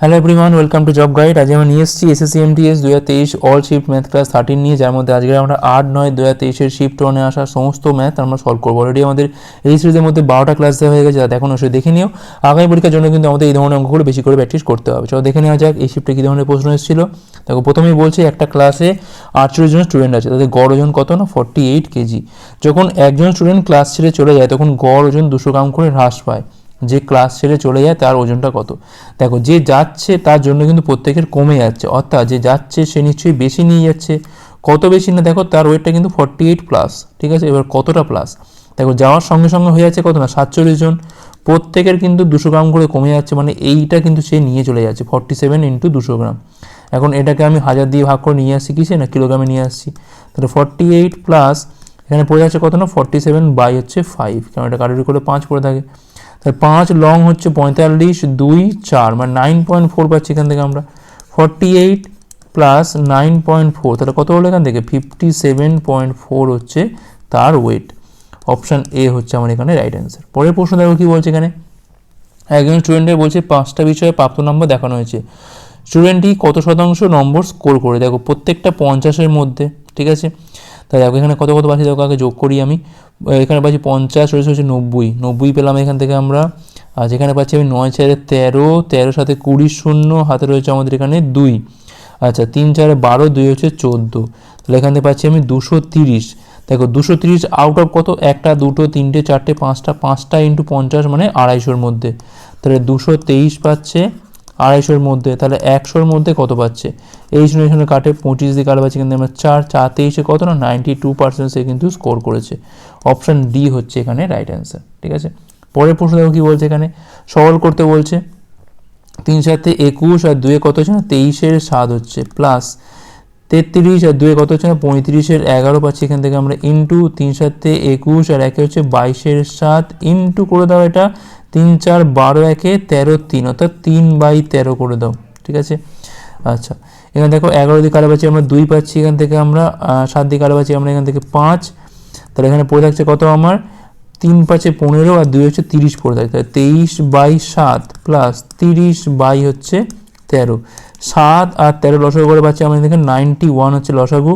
Hello everyone welcome to job guide আজ আমরা নিয়ে এসেছি এসএসসি এমটিএস দু হাজার তেইশ all shift math class thirteen নিয়ে, যার মধ্যে আজকে আমরা আট, নয় দু হাজার তেইশের শিফট ওয়ানে আসা সমস্ত ম্যাথ আমরা সলভ করব. অলরেডি আমাদের এই সিরিজের মধ্যে বারোটা ক্লাস দেওয়া হয়ে গেছে এখন অবশ্যই দেখে নিও। আগামী পরীক্ষার জন্য কিন্তু আমাদের এই ধরনের অঙ্কগুলো বেশি করে প্র্যাকটিস করতে হবে। চলো দেখে নেওয়া যাক এই শিফটে কী ধরনের প্রশ্ন এসেছিল। দেখো, প্রথমেই বলছি, একটা ক্লাসে আটচল্লিশ জন স্টুডেন্ট আছে। তাদের গড় ওজন কত না? Forty eight KG. যখন একজন স্টুডেন্ট ক্লাস ছেড়ে চলে যায়, তখন গড় ওজন দুশো গ্রাম করে হ্রাস পায়। যে ক্লাস ছেড়ে চলে যায়, তার ওজনটা কত? দেখো, যে যাচ্ছে তার জন্য কিন্তু প্রত্যেকের কমে যাচ্ছে। অর্থাৎ যে যাচ্ছে, সে নিশ্চয়ই বেশি নিয়ে যাচ্ছে। কত বেশি না, দেখো, তার ওয়েটটা কিন্তু ফর্টি এইট প্লাস ঠিক আছে? এবার কতটা প্লাস দেখো, যাওয়ার সঙ্গে সঙ্গে হয়ে যাচ্ছে কত না? সাতচল্লিশ জন। প্রত্যেকের কিন্তু দুশো গ্রাম করে কমে যাচ্ছে মানে এইটা কিন্তু সে নিয়ে চলে যাচ্ছে ফর্টি সেভেন ইন্টু দুশো গ্রাম। এখন এটাকে আমি হাজার দিয়ে ভাগ করে নিয়ে আসছি কিসে? না, কিলোগ্রামে নিয়ে আসছি তাহলে ফর্টি এইট প্লাস এখানে পড়ে যাচ্ছে কত না? ফর্টি সেভেন বাই হচ্ছে ফাইভ কারণ এটা কারোর করে পাঁচ পড়ে থাকে। তাহলে পাঁচ লং হচ্ছে পঁয়তাল্লিশ, দুই, চার মানে নাইন পয়েন্ট ফোর পাচ্ছি এখান থেকে আমরা। Forty eight plus nine point four তাহলে কত হলো এখান থেকে? ফিফটি সেভেন পয়েন্ট ফোর হচ্ছে তার ওয়েট অপশান এ হচ্ছে আমার এখানে রাইট অ্যান্সার পরের প্রশ্ন দেখো কী বলছে এখানে? একজন স্টুডেন্টের বলছে, পাঁচটা বিষয়ে প্রাপ্ত নম্বর দেখানো হয়েছে। স্টুডেন্টটি কত শতাংশ নম্বর স্কোর করে? দেখো, প্রত্যেকটা পঞ্চাশের মধ্যে, ঠিক আছে? তাই দেখো এখানে কত কত পাচ্ছি, দেখো আগে যোগ করি আমি। এখানে পাচ্ছি পঞ্চাশ, রয়েছে হচ্ছে নব্বই। নব্বই পেলাম এখান থেকে আমরা। আর যেখানে পাচ্ছি আমি নয় চারে তেরো তেরো সাথে কুড়ি শূন্য, হাতে রয়েছে আমাদের এখানে দুই। আচ্ছা তিন চারে বারো, দুই হচ্ছে চোদ্দ। তাহলে এখান থেকে পাচ্ছি আমি দুশো তিরিশ। দেখো, দুশো তিরিশ আউট অফ কত? একটা, দুটো, তিনটে, চারটে, পাঁচটা পাঁচটা ইন্টু পঞ্চাশ মানে আড়াইশোর মধ্যে। তাহলে দুশো তেইশ পাচ্ছে আড়াইশোর মধ্যে, তাহলে একশোর মধ্যে কত পাচ্ছে? এই শূন্য শূন্য কাটে পঁচিশ দিয়ে কাটা পাচ্ছে কিন্তু আমরা চার চার, তেইশে কত না নাইনটি টু পার্সেন্ট সে কিন্তু স্কোর করেছে। অপশান ডি হচ্ছে এখানে রাইট অ্যান্সার ঠিক আছে? পরের প্রশ্ন দেখো কী বলছে এখানে? সরল করতে বলছে, তিন সাথে একুশ আর দুয়ে কত হচ্ছে না, তেইশের সাত হচ্ছে প্লাস তেত্রিশ আর দুয়ে কত হচ্ছে না, পঁয়ত্রিশের এগারো পাচ্ছি এখান থেকে আমরা ইন্টু তিন সাথে একুশ আর একে হচ্ছে বাইশের সাত ইন্টু করে দাও এটা তিন চার বারো একে তেরো তিন, অর্থাৎ তিন বাই তেরো করে দাও, ঠিক আছে? আচ্ছা এখানে দেখো এগারো দিকে কালো পাচ্ছি আমরা দুই পাচ্ছি, এখান থেকে আমরা সাত দিকে কালো পাচ্ছি আমরা এখান থেকে পাঁচ। তাহলে এখানে পড়ে থাকছে কত আমার? তিন পাঁচে পনেরো আর দুই হচ্ছে তিরিশ পড়ে থাকে তাহলে তেইশ বাই সাত প্লাস তিরিশ বাই হচ্ছে তেরো। সাত আর তেরো লসাগু করে পাচ্ছি আমরা এখানে নাইনটি ওয়ান হচ্ছে লসাগু।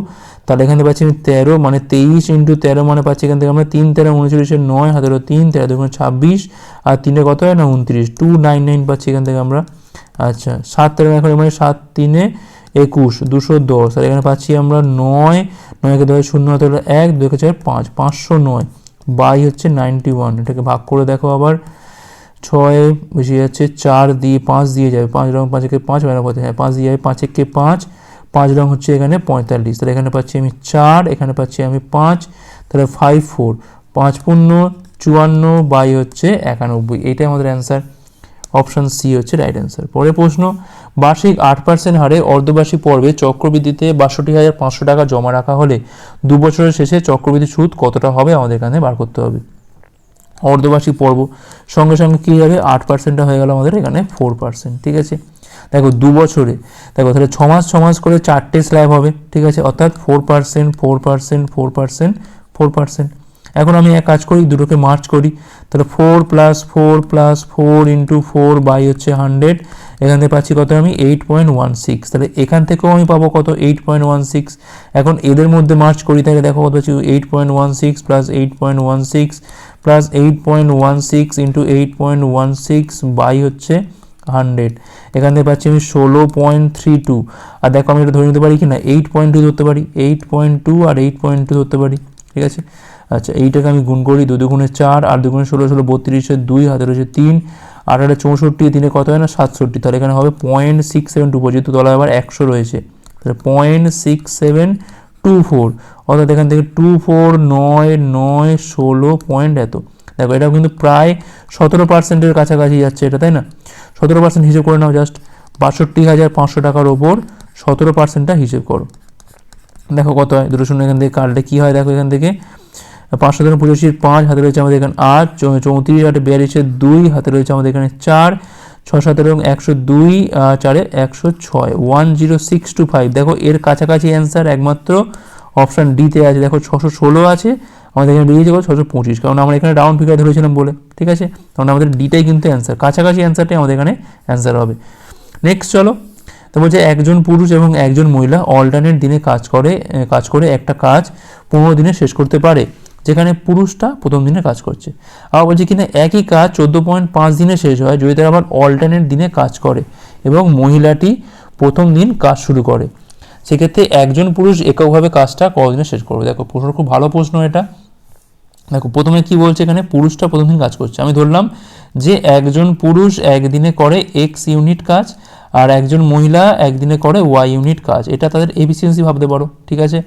তাহলে এখানে পাচ্ছি আমি তেরো মানে তেইশ ইন্টু তেরো মানে পাচ্ছি এখান থেকে আমরা তিন, তেরো উনচল্লিশের নয় হাতেরও তিন, তেরো দেখুন ছাব্বিশ, আর তিনে কত হয়? না, উনত্রিশ। টু নাইন নাইন পাচ্ছি এখান থেকে আমরা। আচ্ছা সাত, তেরো এখন মানে সাত, তিনে একুশ, দুশো দশ। আর এখানে পাচ্ছি আমরা নয় নয়কে দশ শূন্য হাতে হলো এক দুকে চার, পাঁচ, পাঁচশো নয়। বাই হচ্ছে নাইনটি ওয়ান এটাকে ভাগ করে দেখো আবার। ছয় বেশি যাচ্ছে চার দিয়ে পাঁচ দিয়ে যাবে পাঁচ রং পাঁচকে পাঁচ মানে পথে হ্যাঁ পাঁচ দিয়ে যাবে পাঁচেকে পাঁচ। পাঁচ রং হচ্ছে এখানে পঁয়তাল্লিশ। তাহলে এখানে পাচ্ছি আমি চার, এখানে পাচ্ছি আমি পাঁচ, তাহলে ফাইভ ফোর পাঁচ পূর্ণ, চুয়ান্ন বাই হচ্ছে একানব্বই। এইটাই আমাদের অ্যান্সার অপশান সি হচ্ছে রাইট অ্যান্সার পরের প্রশ্ন, বার্ষিক আট পার্সেন্ট হারে অর্ধবার্ষিক পর্বে চক্রবৃদ্ধিতে বাষট্টি হাজার পাঁচশো টাকা জমা রাখা হলে দু বছরের শেষে চক্রবৃদ্ধি সুদ কতটা হবে আমাদের এখানে বার করতে হবে। অর্ধবার্ষিক পর্ব, সঙ্গে সঙ্গে কী হবে? আট পার্সেন্টটা হয়ে গেল আমাদের এখানে ফোর পার্সেন্ট ঠিক আছে? দেখো দু বছরে, দেখো তাহলে ছ মাস, ছ করে চারটে স্ল্যাব হবে, ঠিক আছে? অর্থাৎ four percent four percent four percent four percent এখন আমি এক কাজ করি, দুটোকে মার্চ করি। তাহলে four plus four plus four into four by হচ্ছে হান্ড্রেড এখান থেকে পাচ্ছি কত আমি? এইট পয়েন্ট ওয়ান সিক্স তাহলে এখান থেকেও আমি পাবো কত? এইট পয়েন্ট ওয়ান সিক্স এখন এদের মধ্যে মার্চ করি, তাহলে দেখো কত পাচ্ছি? Eight point one six plus eight point one six plus eight point one six into eight point one six by হচ্ছে হান্ড্রেড। এখান থেকে পাচ্ছি আমি ষোলো পয়েন্ট থ্রি টু আর দেখো আমি এটা ধরে নিতে পারি কি না এইট পয়েন্ট টু ধরতে পারি। এইট পয়েন্ট টু আর এইট পয়েন্ট টু ধরতে পারি। ঠিক আছে? আচ্ছা এইটাকে আমি গুণ করি দু দুগুণে চার আর দুগুণে ষোলো ষোলো বত্রিশের দুই, হাতে রয়েছে তিন। আর একটা চৌষট্টি তিনে কত হয় না? সাতষট্টি। তাহলে এখানে হবে point six seven two four যেহেতু তলায় আবার একশো রয়েছে। তাহলে point six seven two four অর্থাৎ এখান থেকে টু ফোর নয় নয়, ষোলো পয়েন্ট এত। দেখো, এটাও কিন্তু প্রায় সতেরো পার্সেন্টের কাছাকাছি যাচ্ছে এটা, তাই না? সতেরো পার্সেন্ট হিসেব করে নাও জাস্ট বাষট্টি হাজার পাঁচশো টাকার ওপর সতেরো পার্সেন্টটা হিসেব করো। দেখো কত হয়, দুটো শূন্য এখান থেকে কাটলে কী হয় দেখো এখান থেকে। পাঁচশো ধরুন পঁচাশির পাঁচ, হাতে রয়েছে আমাদের এখানে আট চৌত্রিশ, আটে বিয়াল্লিশের দুই, হাতে রয়েছে আমাদের এখানে চার, ছ সাতের এবং একশো দুই চারে একশো ছয়। One zero six two five. দেখো এর কাছাকাছি অ্যান্সার একমাত্র অপশান ডিতে আছে। দেখো ছশো ষোলো আছে আমাদের এখানে বেরিয়েছে কত ছশো পঁচিশ। কারণ আমরা এখানে রাউন্ড ফিগার ধরেছিলাম বলে, ঠিক আছে? কারণ আমাদের ডিটাই কিন্তু অ্যান্সার কাছাকাছি অ্যান্সারটাই আমাদের এখানে অ্যান্সার হবে। নেক্সট চলো। তো বলছে একজন পুরুষ এবং একজন মহিলা অল্টারনেট দিনে কাজ করে কাজ করে একটা কাজ পনেরো দিনে শেষ করতে পারে, যেখানে পুরুষটা প্রথম দিনে কাজ করছে। আবার বলছে কিনা একই কাজ চোদ্দ পয়েন্ট পাঁচ দিনে শেষ হয়, যদি তারা আবার অল্টারনেট দিনে কাজ করে এবং মহিলাটি প্রথম দিন কাজ শুরু করে। সেক্ষেত্রে একজন পুরুষ এককভাবে কাজটা কতদিনে শেষ করবে। দেখো, প্রশ্ন, খুব ভালো প্রশ্ন এটা। দেখো, প্রথমে কি বলছে এখানে? পুরুষটা প্রথম দিন কাজ করছে। আমি ধরলাম যে একজন পুরুষ একদিনে করে এক্স ইউনিট কাজ আর একজন মহিলা একদিনে করে ওয়াই ইউনিট কাজ। এটা তাদের এফিসিয়েন্সি ভাবতে পারো, ঠিক আছে?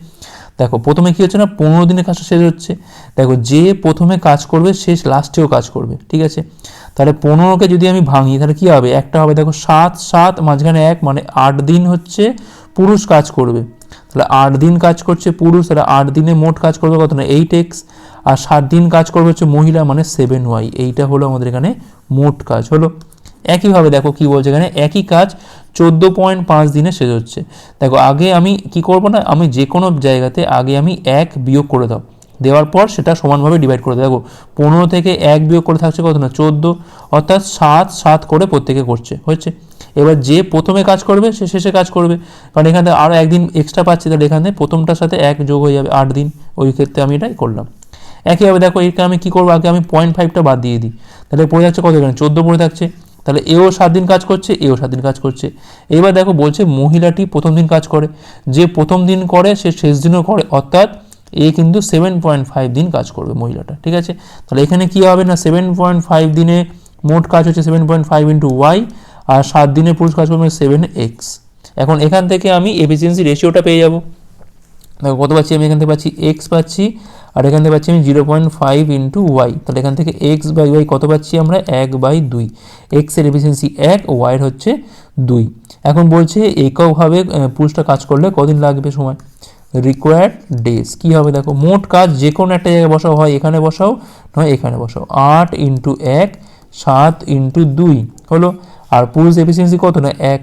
দেখো, প্রথমে কি হচ্ছে না? পনেরো দিনে কাজটা শেষ হচ্ছে। দেখো, যে প্রথমে কাজ করবে শেষ লাস্টেও কাজ করবে, ঠিক আছে? তাহলে পনেরোকে যদি আমি ভাঙি, তাহলে কী হবে? একটা হবে, দেখো, সাত সাত, মাঝখানে এক মানে আট দিন হচ্ছে পুরুষ কাজ করবে। তাহলে আট দিন কাজ করছে পুরুষ, তাহলে আট দিনে মোট কাজ করবে কত না? এইট এক্স আর সাত দিন কাজ করবে হচ্ছে মহিলা মানে সেভেন ওয়াই এইটা হলো আমাদের এখানে মোট কাজ। হলো? একইভাবে দেখো কি বলছে এখানে, একই কাজ চোদ্দ পয়েন্ট পাঁচ দিনে শেষ হচ্ছে। দেখো, আগে আমি কি করব না? আমি যে কোনো জায়গাতে আগে আমি এক বিয়োগ করে দাও। দেওয়ার পর সেটা সমানভাবে ডিভাইড করে দেখো, পনেরো থেকে এক বিয়োগ করে থাকছে কত না? চোদ্দ। অর্থাৎ সাত সাত করে প্রত্যেকে করছে। হচ্ছে? এবার যে প্রথমে কাজ করবে, সে শেষে কাজ করবে। কারণ এখানে আরও একদিন এক্সট্রা পাচ্ছি, তাহলে এখানে প্রথমটার সাথে এক যোগ হয়ে যাবে আট দিন। ওই ক্ষেত্রে আমি এটাই করলাম। একইভাবে দেখো একে আমি কী করব? আগে আমি পয়েন্ট ফাইভটা বাদ দিয়ে দিই। তাহলে পড়ে যাচ্ছে কত এখানে? চোদ্দ পড়ে থাকছে। তাহলে এও সাত দিন কাজ করছে, এও সাত দিন কাজ করছে। এবার দেখো, বলছে মহিলাটি প্রথম দিন কাজ করে। যে প্রথম দিন করে, সে শেষ দিনও করে। অর্থাৎ এ কিন্তু সেভেন পয়েন্ট ফাইভ দিন কাজ করবে মহিলাটা, ঠিক আছে? তাহলে এখানে কী হবে না? সেভেন পয়েন্ট ফাইভ দিনে মোট কাজ হচ্ছে seven point five into Y আর সাত দিনে পুরুষ কাজ করবে সেভেন এক্স এখন এখান থেকে আমি এফিসিয়েন্সি রেশিওটা পেয়ে যাব। দেখো কত পাচ্ছি আমি? এখান থেকে পাচ্ছি এক্স পাচ্ছি, আর এখান থেকে পাচ্ছি আমি zero point five into Y তাহলে এখান থেকে এক্স বাই ওয়াই কত পাচ্ছি আমরা? এক বাই দুই। এক্সের এফিসিয়েন্সি এক ওয়াইয়ের হচ্ছে দুই। এখন বলছে এককভাবে পুরুষটা কাজ করলে কদিন লাগবে সময়? রিকোয়ার্ড ডেজ কী হবে দেখো? মোট কাজ যে কোনো একটা জায়গায় বসাও। হয় এখানে বসাও, নয় এখানে বসাও। আট ইন্টু এক, সাত ইন্টু দুই। হলো আর পুরুষ এফিসিয়েন্সি কত না? এক।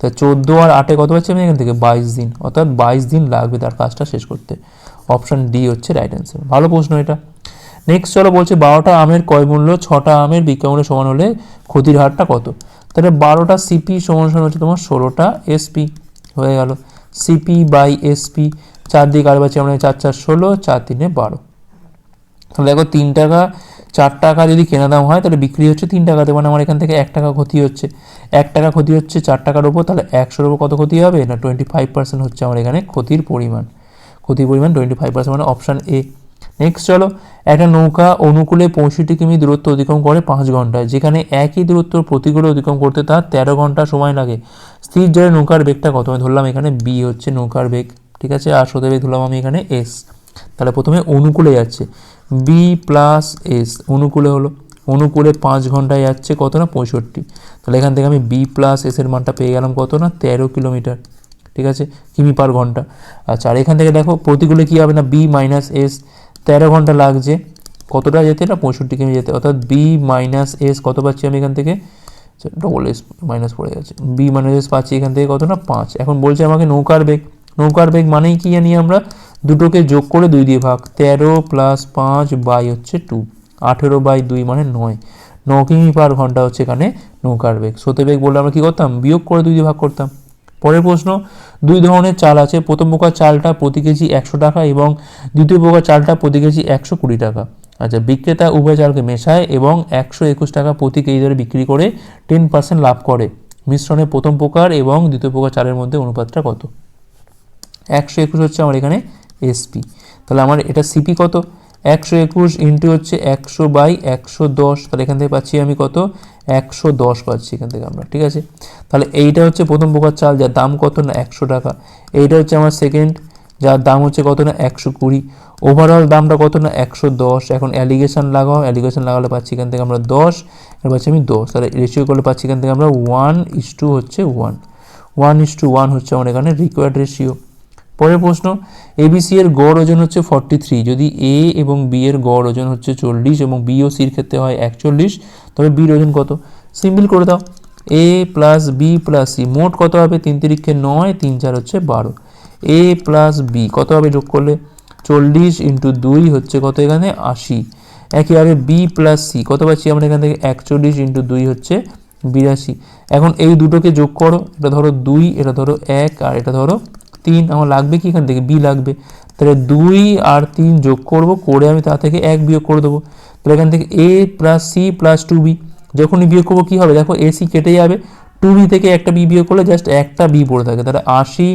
তা চোদ্দ আর আটে কত পাচ্ছি আমি এখান থেকে? বাইশ দিন। অর্থাৎ বাইশ দিন লাগবে তার কাজটা শেষ করতে। অপশান ডি হচ্ছে রাইট অ্যান্সার ভালো প্রশ্ন এটা। নেক্সট চলো বলছে বারোটা আমের ক্রয় মূল্য, ছটা আমের বিক্রয় মূল্য সমান হলে ক্ষতির হারটা কত? তাহলে বারোটা সিপি সমান সমান হচ্ছে তোমার ষোলোটা এসপি হয়ে গেল। সিপি বাই এসপি চার দিকে আর পাচ্ছি আমরা চার চার ষোলো, চার তিনে বারো। দেখো তিন টাকা চার টাকা যদি কেনা দাম হয়, তাহলে বিক্রি হচ্ছে তিন টাকাতে। মানে আমার এখান থেকে এক টাকা ক্ষতি হচ্ছে। এক টাকা ক্ষতি হচ্ছে চার টাকার ওপর তাহলে একশোর ওপর কত ক্ষতি হবে? না টোয়েন্টি ফাইভ পার্সেন্ট হচ্ছে আমার এখানে ক্ষতির পরিমাণ। ক্ষতির পরিমাণ টোয়েন্টি ফাইভ পার্সেন্ট মানে অপশান এ নেক্সট চলো, একটা নৌকা অনুকূলে পঁয়ষট্টি কিমি দূরত্ব অতিক্রম করে পাঁচ ঘন্টায়। যেখানে একই দূরত্ব প্রতিকূলে অতিক্রম করতে তার তেরো ঘণ্টা সময় লাগে। স্থির জলে নৌকার বেগটা কত? আমি ধরলাম এখানে বি হচ্ছে নৌকার বেগ। ঠিক আছে? আর সোতে বেগ ধরলাম আমি এখানে এস তাহলে প্রথমে অনুকূলে যাচ্ছে। বি প্লাস এস অনুকূলে হলো। অনুকূলে পাঁচ ঘন্টায় যাচ্ছে কত না? পঁয়ষট্টি। তাহলে এখান থেকে আমি বি প্লাস এসের মানটা পেয়ে গেলাম কত না? তেরো কিলোমিটার। ঠিক আছে? কিমি পার ঘণ্টা। আচ্ছা আর এখান থেকে দেখো, প্রতিকূলে কী হবে না? বি মাইনাস এস তেরো ঘণ্টা লাগছে। কতটা যেতে না? পঁয়ষট্টি কিমি যেতে। অর্থাৎ বি মাইনাস এস কত পাচ্ছি আমি এখান থেকে? ডবল এস মাইনাস পড়ে গেছে। বি মাইনাস এস পাচ্ছি এখান থেকে কত না? পাঁচ। এখন বলছে আমাকে নৌকার বেগ। নৌকার বেগ মানেই কি জানি আমরা? দুটোকে যোগ করে দুই দিয়ে ভাগ। তেরো প্লাস পাঁচ বাই হচ্ছে টু আঠেরো বাই দুই মানে নয়। ন কিমি পার ঘণ্টা হচ্ছে এখানে নৌকার বেগ। স্রোতে বেগ বললে আমরা কী করতাম? বিয়োগ করে দুই দিয়ে ভাগ করতাম। পরের প্রশ্ন, দুই ধরনের চাল আছে। প্রথম প্রকার চালটা প্রতি কেজি একশো টাকা এবং দ্বিতীয় প্রকার চালটা প্রতি কেজি একশো কুড়ি টাকা। আচ্ছা বিক্রেতা উভয় চালকে মেশায় এবং একশো একুশ টাকা প্রতি কেজি ধরে বিক্রি করে টেন পার্সেন্ট লাভ করে। মিশ্রণে প্রথম প্রকার এবং দ্বিতীয় প্রকার চালের মধ্যে অনুপাতটা কত? একশো একুশ হচ্ছে আমার এখানে এসপি তাহলে আমার এটা সিপি কত? একশো একুশ ইন্টু হচ্ছে একশো বাই একশো দশ। তাহলে এখান থেকে পাচ্ছি আমি কত? একশো দশ পাচ্ছি এখান থেকে আমরা, ঠিক আছে? তাহলে এইটা হচ্ছে প্রথম প্রকার চাল, যার দাম কত না একশো টাকা? এইটা হচ্ছে আমার সেকেন্ড যার দাম হচ্ছে কত না একশো কুড়ি। ওভারঅল দামটা কত না একশো দশ? এখন অ্যালিগেশন লাগাও অ্যালিগেশন লাগালে পাচ্ছি এখান থেকে আমরা দশ, এবার পাচ্ছি আমি দশ। তাহলে রেশিও করলে পাচ্ছি এখান থেকে আমরা ওয়ান ইস টু হচ্ছে one one is to one হচ্ছে আমার এখানে রিকোয়ার্ড রেশিও পরের প্রশ্ন এবিসি এর গড় ওজন হচ্ছে ফর্টি থ্রি যদি এ এবং বি এর গড় ওজন হচ্ছে চল্লিশ এবং বি ও সির ক্ষেত্রে হয় একচল্লিশ তবে বির ওজন কত? সিম্পল করে দাও। A plus B plus C মোট কত হবে? তিন তিরিক্ষে নয়, তিন চার হচ্ছে বারো। এ প্লাস বি কত হবে যোগ করলে? চল্লিশ ইন্টু দুই হচ্ছে কত এখানে? আশি। একইভাবে বি প্লাস সি কত পাচ্ছি আমরা এখান থেকে? একচল্লিশ ইন্টু দুই হচ্ছে বিরাশি। এখন এই দুটোকে যোগ করো। এটা ধরো দুই, এটা ধরো এক, আর এটা ধরো তিন আমার লাগবে কি? এখান থেকে বি লাগবে। তাহলে দুই আর তিন যোগ করব, করে আমি তা থেকে এক বিয়োগ করে দেবো। তাহলে এখান থেকে A plus C plus two B, যখনই বিয়োগ করব কী হবে? দেখো এসি কেটে যাবে, টু বি থেকে একটা বি বিয়োগ করলে জাস্ট একটা বি পড়ে থাকে। তাহলে আশি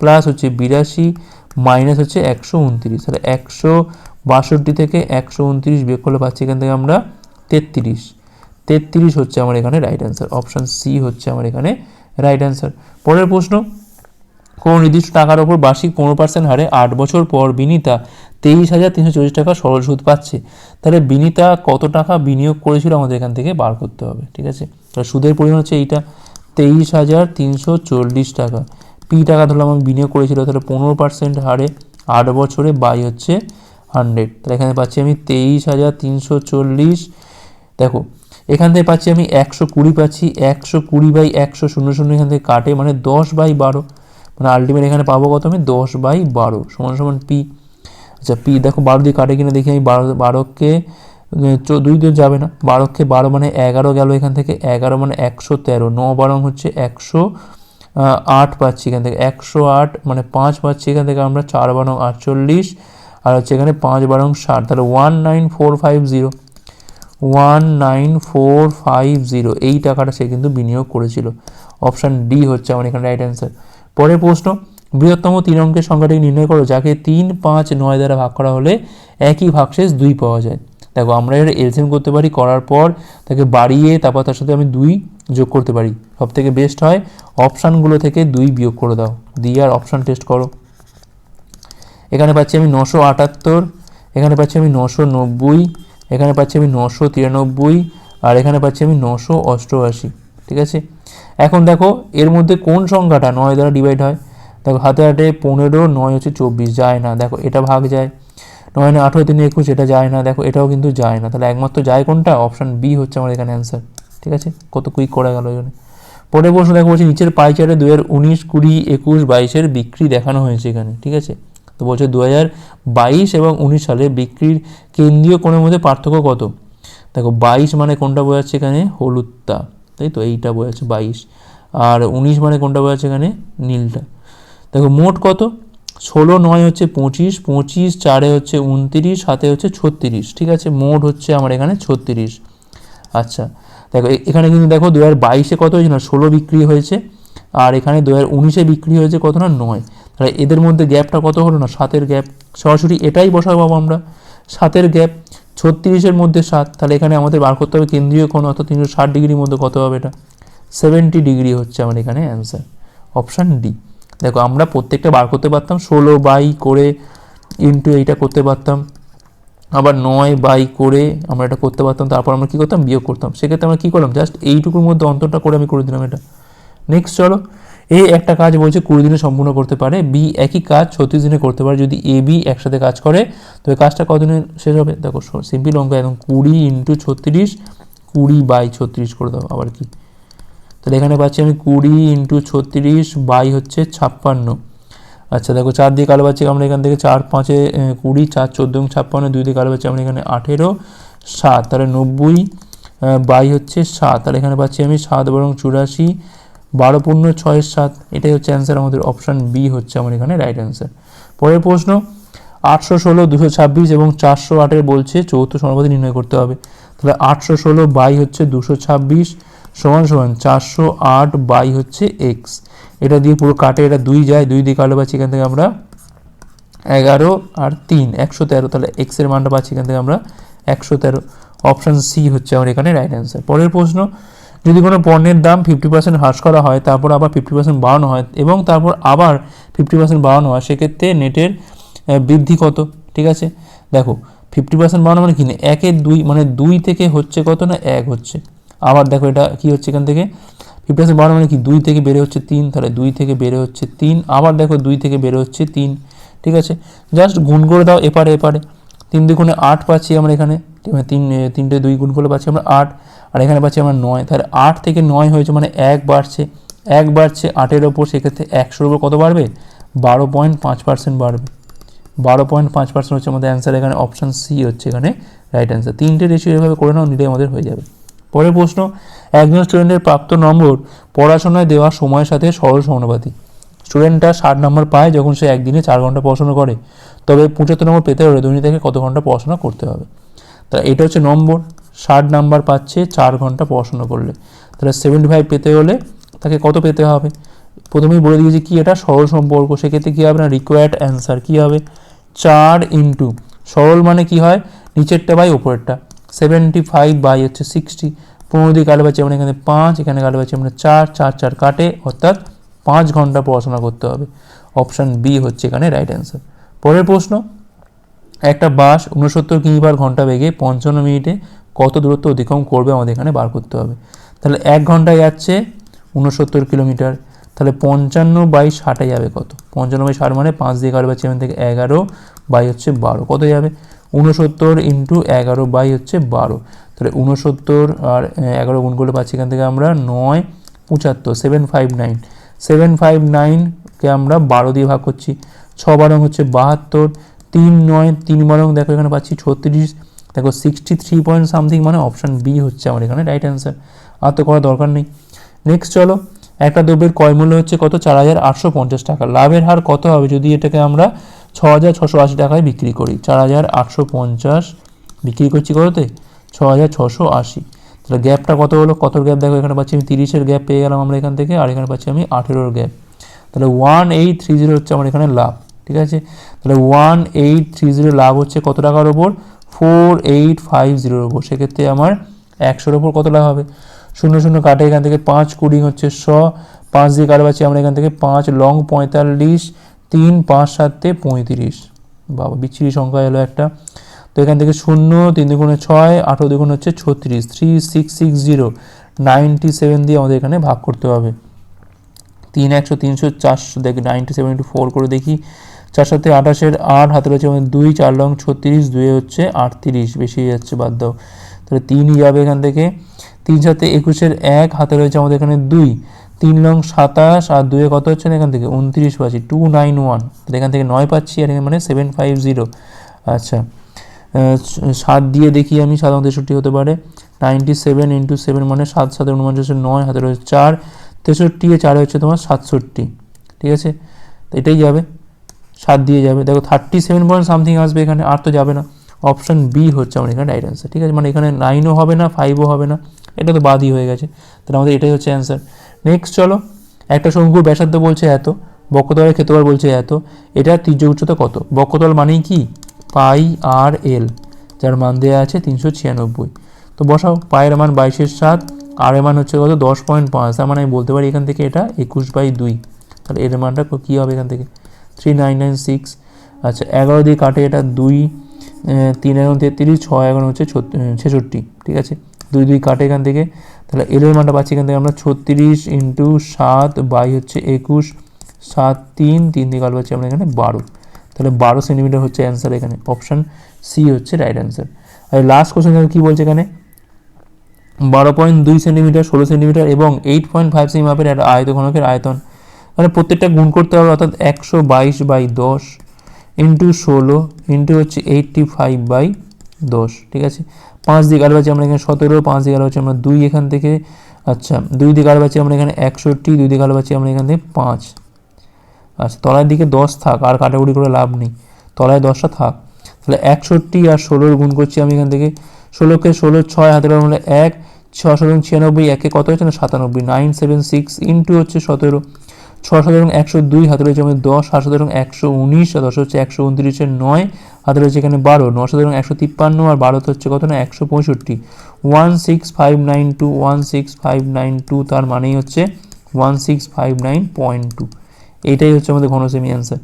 প্লাস হচ্ছে বিরাশি, মাইনাস হচ্ছে একশো উনত্রিশ। তাহলে একশো বাষট্টি থেকে একশো উনত্রিশ বিয়োগ করলে পাচ্ছি এখান থেকে আমরা তেত্রিশ। তেত্রিশ হচ্ছে আমার এখানে রাইট অ্যান্সার অপশান সি হচ্ছে আমার এখানে রাইট অ্যান্সার পরের প্রশ্ন কোনো নির্দিষ্ট টাকার ওপর বার্ষিক পনেরো পার্সেন্ট হারে আট বছর পর বিনিতা তেইশ হাজার তিনশো চল্লিশ টাকা সরল সুদ পাচ্ছে। তাহলে বিনিতা কত টাকা বিনিয়োগ করেছিল আমাদের এখান থেকে বার করতে হবে, ঠিক আছে? তাহলে সুদের পরিমাণ হচ্ছে এইটা, তেইশ হাজার তিনশো চল্লিশ টাকা। পি টাকা ধরলাম আমি বিনিয়োগ করেছিল, তাহলে পনেরো পার্সেন্ট হারে আট বছরে বাই হচ্ছে হান্ড্রেড তাহলে এখানে পাচ্ছি আমি তেইশ হাজার তিনশো চল্লিশ। দেখো, এখান থেকে পাচ্ছি আমি একশো কুড়ি পাচ্ছি, একশো কুড়ি বাই একশো শূন্য শূন্য এখান থেকে কাটে মানে দশ বাই বারো। মানে আলটিমেট এখানে পাবো কত আমি? দশ বাই বারো, সমান সমান পি আচ্ছা পি দেখো বারো দিয়ে কাটে কিনা দেখি আমি। বারো, বারোকে দুই দিয়ে যাবে না। বারোকে বারো মানে এগারো গেল এখান থেকে। এগারো মানে একশো তেরো। ন বারো হচ্ছে একশো আট পাচ্ছি এখান থেকে। একশো আট মানে পাঁচ পাচ্ছি এখান থেকে আমরা। চার বারং আটচল্লিশ। আর হচ্ছে এখানে পাঁচ বারং ষাট। তাহলে one nine four five zero. One nine four five zero. এই টাকাটা সে কিন্তু বিনিয়োগ করেছিল। অপশান ডি হচ্ছে আমার এখানে রাইট অ্যান্সার পরের প্রশ্ন, বৃহত্তম তিন অঙ্কের সংখ্যাটি নির্ণয় করো, যাকে তিন, পাঁচ, নয় দ্বারা ভাগ করা হলে একই ভাগশেষ দুই পাওয়া যায়। দেখো, আমরা এটা এলসিএম করতে পারি, করার পর তাকে বাড়িয়ে তারপর তার সাথে আমি দুই যোগ করতে পারি। সব থেকে বেস্ট হয়, অপশানগুলো থেকে দুই বিয়োগ করে দাও। দিয়ে আর অপশান টেস্ট করো। এখানে পাচ্ছি আমি নশো আটাত্তর, এখানে পাচ্ছি আমি নশো নব্বই, এখানে পাচ্ছি আমি নশো তিরানব্বই, আর এখানে পাচ্ছি আমি নশো অষ্টআশি। ঠিক আছে? এখন দেখো, এর মধ্যে কোন সংখ্যাটা নয় দ্বারা ডিভাইড হয়? দেখো, হাতে হাতে পনেরো, নয় হচ্ছে চব্বিশ, যায় না। দেখো, এটা ভাগ যায়। নয় নয় আঠেরো তিন, একুশ, এটা যায় না। দেখো, এটাও কিন্তু যায় না। তাহলে একমাত্র যায় কোনটা? অপশান বি হচ্ছে আমার এখানে অ্যান্সার ঠিক আছে? কত কুইক করা গেল এখানে। পরের প্রশ্ন দেখো, বলছি, নিচের পাই চার্টে দু হাজার উনিশ, কুড়ি, একুশ, বাইশের বিক্রি দেখানো হয়েছে এখানে। ঠিক আছে? তো বলছে দু হাজার বাইশ এবং উনিশ সালে বিক্রির কেন্দ্রীয় কোণের মধ্যে পার্থক্য কত? দেখো, বাইশ মানে কোনটা বোঝাচ্ছে এখানে? হলুদটা। তাই তো? এইটা বোঝাচ্ছে বাইশ। আর উনিশ মানে কোনটা বোঝাচ্ছে এখানে? নীলটা। দেখো, মোট কত? ষোলো, নয় হচ্ছে পঁচিশ পঁচিশ চারে হচ্ছে উনতিরিশ, সাতে হচ্ছে ছত্রিশ। ঠিক আছে? মোট হচ্ছে আমার এখানে ছত্রিশ। আচ্ছা দেখো এখানে কিন্তু দেখো দু হাজার বাইশে কত হয়েছে না ষোলো বিক্রি হয়েছে। আর এখানে দু হাজার উনিশে বিক্রি হয়েছে কত না? নয়। তাহলে এদের মধ্যে গ্যাপটা কত হলো না? সাতের গ্যাপ। সরাসরি এটাই বসাবো আমরা। সাতের গ্যাপ ছত্রিশের মধ্যে সাত, তাহলে এখানে আমাদের বার করতে হবে কেন্দ্রীয় কোণ অর্থাৎ তিনশো ষাট ডিগ্রির মধ্যে কত হবে এটা? সেভেন্টি ডিগ্রি হচ্ছে আমার এখানে অ্যান্সার অপশান ডি দেখো, আমরা প্রত্যেকটা বার করতে পারতাম, ষোলো বাই করে ইন্টু এইটা করতে পারতাম, আবার নয় বাই করে আমরা এটা করতে পারতাম, তারপর আমরা কী করতাম? বিয়োগ করতাম। সেক্ষেত্রে আমরা কী করলাম? জাস্ট এইটুকুর মধ্যে অন্তরটা করে আমি করে দিলাম এটা। নেক্সট চলো এ একটা কাজ বলছে কুড়ি দিনে সম্পূর্ণ করতে পারে, বি একই কাজ ছত্রিশ দিনে করতে পারে, যদি এ, বি একসাথে কাজ করে তবে কাজটা কতদিনে শেষ হবে? দেখো সিম্পল অঙ্ক, একদম কুড়ি ইন্টু ছত্রিশ, কুড়ি বাই ছত্রিশ করে দাও, আবার কি? তাহলে এখানে পাচ্ছি আমি কুড়ি ইন্টু ছত্রিশ বাই হচ্ছে ছাপ্পান্ন। আচ্ছা দেখো, চার দিয়ে কালো পাচ্ছি আমরা এখান থেকে, চার পাঁচে কুড়ি, চার চোদ্দ এবং ছাপ্পান্ন, দুই দিয়ে কালো পাচ্ছি আমরা এখানে আঠেরো, সাত, তাহলে নব্বই বাই হচ্ছে সাত, তাহলে এখানে পাচ্ছি আমি সাত বরং চুরাশি বারো পূর্ণ ছয়ের সাত, এটাই হচ্ছে অ্যান্সার আমাদের অপশান বি হচ্ছে আমার এখানে রাইট অ্যান্সার পরের প্রশ্ন, আটশো ষোলো, দুশো ছাব্বিশ এবং চারশো আটের বলছে চৌথ সমাপতি নির্ণয় করতে হবে। তাহলে আটশো ষোলো বাই হচ্ছে দুশো ছাব্বিশ সমান সমান চারশো আট বাই হচ্ছে এক্স এটা দিয়ে পুরো কাটে, এটা দুই যায়, দুই দিয়ে কালো পাচ্ছি এখান থেকে আমরা এগারো আর তিন, একশো তেরো, তাহলে এক্সের মানটা পাচ্ছি এখান থেকে আমরা একশো তেরো। অপশান সি হচ্ছে আমার এখানে রাইট অ্যান্সার পরের প্রশ্ন যদি কোনো পণ্যের দাম ফিফটি পার্সেন্ট হ্রাস করা হয়, তারপর আবার ফিফটি পার্সেন্ট বাড়ানো হয় এবং তারপর আবার ফিফটি পার্সেন্ট বাড়ানো হয়, সেক্ষেত্রে নেটের বৃদ্ধি কত? ঠিক আছে? দেখো ফিফটি পার্সেন্ট বাড়ানো মানে কি? না একের দুই মানে দুই থেকে হচ্ছে কত না? এক হচ্ছে। আবার দেখো এটা কি হচ্ছে এখান থেকে? ফিফটি পার্সেন্ট বাড়ানো মানে কি? দুই থেকে বেড়ে হচ্ছে তিন, তাহলে দুই থেকে বেড়ে হচ্ছে তিন। আবার দেখো দুই থেকে বেড়ে হচ্ছে তিন। ঠিক আছে? জাস্ট গুণ করে দাও এপারে এপারে। তিন দুগুণে আট পাচ্ছি আমরা এখানে। মানে তিন এ, তিনটে দুই গুণ করলে পাচ্ছি আমরা আট আর এখানে পাচ্ছি আমরা নয়। তাহলে আট থেকে নয় হয়েছে মানে এক বাড়ছে। এক বাড়ছে আটের ওপর সেক্ষেত্রে একশোর ওপর কত বাড়বে? বারো পয়েন্ট পাঁচ পার্সেন্ট বাড়বে। বারো পয়েন্ট পাঁচ পার্সেন্ট হচ্ছে আমাদের অ্যান্সার এখানে অপশান সি হচ্ছে এখানে রাইট অ্যান্সার তিনটে রেশিও এভাবে করে নাও নিলে আমাদের হয়ে যাবে। পরের প্রশ্ন একজন স্টুডেন্টের প্রাপ্ত নম্বর পড়াশোনায় দেওয়া সময়ের সাথে সরল সমানুপাতিক। স্টুডেন্টটা ষাট নম্বর পায় যখন সে একদিনে চার ঘণ্টা পড়াশোনা করে। তবে পঁচাত্তর নম্বর পেতে হলে দুই থেকে কত ঘণ্টা পড়াশোনা করতে হবে? তা এটা হচ্ছে নম্বর, ষাট নাম্বার পাচ্ছে, চার ঘণ্টা পড়াশোনা করলে। তাহলে সেভেন্টি ফাইভ পেতে হলে তাকে কত পেতে হবে? প্রথমেই বলে দিয়েছি কি এটা? সরল সম্পর্ক। সেক্ষেত্রে কী হবে না? রিকোয়ার্ড অ্যান্সার কী হবে? চার ইন্টু সরল মানে কি হয়? নিচেরটা বাই ওপরেরটা সেভেন্টি ফাইভ বাই হচ্ছে সিক্সটি পনেরো দিয়ে কাটে পাচ্ছি আমরা এখানে পাঁচ, এখানে কাটে পাচ্ছি আমরা চার চার চার কাটে, অর্থাৎ পাঁচ ঘণ্টা পড়াশোনা করতে হবে। অপশান বি হচ্ছে এখানে রাইট অ্যান্সার পরের প্রশ্ন একটা বাস উনসত্তর কিমি পার ঘণ্টা বেগে পঞ্চান্ন মিনিটে কত দূরত্ব অতিক্রম করবে আমাদের এখানে বার করতে হবে। তাহলে এক ঘন্টায় যাচ্ছে উনসত্তর কিলোমিটার, তাহলে পঞ্চান্ন বাই ষাটে যাবে কত? পঞ্চান্ন বাই ষাট মানে পাঁচ দিয়ে কাটবে সেভেন থেকে এগারো বাই হচ্ছে বারো। কত যাবে? উনসত্তর ইন্টু এগারো বাই হচ্ছে বারো। তাহলে উনসত্তর আর এগারো গুণ করলে পাচ্ছি এখান থেকে আমরা নয় পঁচাত্তর seven five nine seven five নাইনকে আমরা বারো দিয়ে ভাগ করছি। ছ বারং হচ্ছে বাহাত্তর তিন নয়, তিন বারং দেখো এখানে পাচ্ছি ছত্রিশ, দেখো সিক্সটি থ্রি পয়েন্ট সামথিং মানে অপশান বি হচ্ছে আমার এখানে রাইট অ্যান্সার আর তো করার দরকার নেই। নেক্সট চলো, একটা দ্রব্যের ক্রয় মূল্য হচ্ছে কত? চার হাজার আটশো পঞ্চাশ টাকা। লাভের হার কত হবে যদি এটাকে আমরা ছ হাজার ছশো আশি টাকায় বিক্রি করি? চার হাজার আটশো পঞ্চাশ বিক্রি করছি কততে? ছ হাজার ছশো আশি। তাহলে গ্যাপটা কত হলো? কত গ্যাপ? দেখো এখানে পাচ্ছি আমি তিরিশের গ্যাপ পেয়ে গেলাম আমরা এখান থেকে, আর এখানে পাচ্ছি আমি আঠেরোর গ্যাপ। তাহলে ওয়ান এইট থ্রি জিরো হচ্ছে আমার এখানে লাভ, ঠিক আছে? তাহলে ওয়ান এইট থ্রি জিরো লাভ হচ্ছে কত টাকার ওপর ফোর এইট ফাইভ জিরোর ওপর সেক্ষেত্রে আমার একশোর ওপর কত লাভ হবে? শূন্য শূন্য কাটে এখান থেকে পাঁচ, কুড়ি হচ্ছে শ পাঁচ দিয়ে কাটে পাচ্ছি আমরা এখান থেকে পাঁচ, লং পঁয়তাল্লিশ, তিন, পাঁচ, সাতে পঁয়ত্রিশ। বাবা, বিচ্ছিরি সংখ্যা এলো একটা। তো এখান থেকে শূন্য, তিন দুগুণে ছয়, আঠেরো দুগুণ হচ্ছে ছত্রিশ। Three six six zero ninety seven দিয়ে আমাদের এখানে ভাগ করতে হবে। তিন একশো, তিনশো, চারশো, দেখি নাইনটি সেভেন ইন্টু ফোর করে দেখি। চার সাথে আঠাশের আট হাতে রয়েছে আমাদের দুই চার লং ছত্রিশ দুয়ে হচ্ছে আটত্রিশ। বেশি যাচ্ছে বাদ দাও। তাহলে তিনই যাবে এখান থেকে। তিন সাথে একুশের এক হাতে রয়েছে আমাদের এখানে দুই। তিন লং সাতাশ আর দুয়ে কত হচ্ছে না এখান থেকে? উনত্রিশ পাচ্ছি। Two nine one. তাহলে এখান থেকে নয় পাচ্ছি আর এখানে মানে সেভেন ফাইভ জিরো। আচ্ছা। সাত দিয়ে দেখি আমি সাধারণ তেষট্টি হতে পারে। নাইনটি সেভেন ইন্টু সেভেন মানে সাত সাতের উনপঞ্চাশের নয়, হাতে রয়েছে চার। তেষট্টি চারে হচ্ছে তোমার সাতষট্টি। ঠিক আছে? তো এটাই যাবে। সাত দিয়ে যাবে। দেখো থার্টি সেভেন পয়েন্ট সামথিং আসবে এখানে, আর তো যাবে না। অপশন বি হচ্ছে আমার এখানে রাইট অ্যান্সার ঠিক আছে? মানে এখানে নাইনও হবে না ফাইভও হবে না, এটা তো বাদই হয়ে গেছে। তাহলে আমাদের এটাই হচ্ছে অ্যান্সার নেক্সট চলো, একটা শঙ্কুর ব্যাসার্ধ বলছে এত বক্ষতলের ক্ষেত্রফল বলছে এত, এটার তীর্য উচ্চতা কত? বক্ষতল মানেই কি? পাই আর এল, যার মান দেওয়া আছে তিনশো ছিয়ানব্বই। তো বসাও পায়ের মান বাইশের সাত, আর এর মান হচ্ছে কত? দশ পয়েন্ট পাঁচ, তার মানে আমি বলতে পারি এখান থেকে এটা একুশ বাই দুই। তাহলে এর মানটা কী হবে এখান থেকে? থ্রি নাইন নাইন সিক্স আচ্ছা এগারো দিয়ে কাটে এটা দুই তিন এগারো তেত্রিশ ছয় এগারো হচ্ছে ছেষট্টি, ঠিক আছে? দুই দুই কাটে এখান থেকে। তাহলে এলের মানটা পাচ্ছি এখান থেকে আমরা ছত্রিশ ইন্টু সাত বাই হচ্ছে একুশ, সাত তিন তিন দিয়ে কাট পাচ্ছি আমরা এখানে বারো। তাহলে বারো সেন্টিমিটার হচ্ছে অ্যান্সার এখানে। অপশান সি হচ্ছে রাইট অ্যান্সার আর লাস্ট কোশ্চেন কী বলছে এখানে? বারো পয়েন্ট দুই সেন্টিমিটার, ষোলো সেন্টিমিটার এবং এইট পয়েন্ট ফাইভ সেমি মাপের একটা আয়তঘনকের আয়তন। মানে প্রত্যেকটা গুণ করতে হবে, অর্থাৎ একশো বাইশ বাই দশ ইন্টু ষোলো ইন্টু হচ্ছে এইটটি ফাইভ বাই দশ, ঠিক আছে? পাঁচ দিকে পাচ্ছি আমরা এখানে সতেরো, পাঁচ দিকে আলো পাচ্ছি আমরা দুই এখান থেকে আচ্ছা দুই দিকে আলো পাচ্ছি আমরা এখানে একষট্টি, দুই দিকে আলো পাচ্ছি আমরা এখান থেকে পাঁচ। আচ্ছা তলার দিকে দশ থাক, আর কাটাকুটি করে লাভ নেই। তলায় দশটা থাক। তাহলে একষট্টি আর ষোলোর গুণ করছি আমি এখান থেকে। ষোলোকে ষোলো ছয় হাতের হলে এক ছশো ছিয়ানব্বই, একে কত হচ্ছে না সাতানব্বই নাইন সেভেন সিক্স ইন্টু হচ্ছে সতেরো। ছশো এবং একশো দুই, হাতে রয়েছে আমাদের দশ সাতশো এবং একশো উনিশ, দশ হচ্ছে একশো উনত্রিশের নয়, হাতে রয়েছে এখানে বারো নশো এবং একশো তিপ্পান্ন আর বারোতে হচ্ছে কত না, একশো পঁয়ষট্টি। One six five nine two, one six five nine two তার মানেই হচ্ছে one six five nine point two. এইটাই হচ্ছে আমাদের ঘনসেমি অ্যান্সার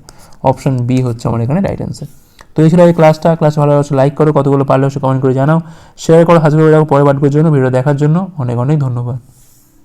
অপশন বি হচ্ছে আমার এখানে রাইট অ্যান্সার তো এই ছিল এই ক্লাসটা ক্লাস ভালো লাগছে লাইক করো, কতগুলো পারলে অবশ্যই কমেন্ট করে জানাও। শেয়ার করো, হাজির করে রাখো পরে বাটবার জন্য। ভিডিও দেখার জন্য অনেক অনেক ধন্যবাদ।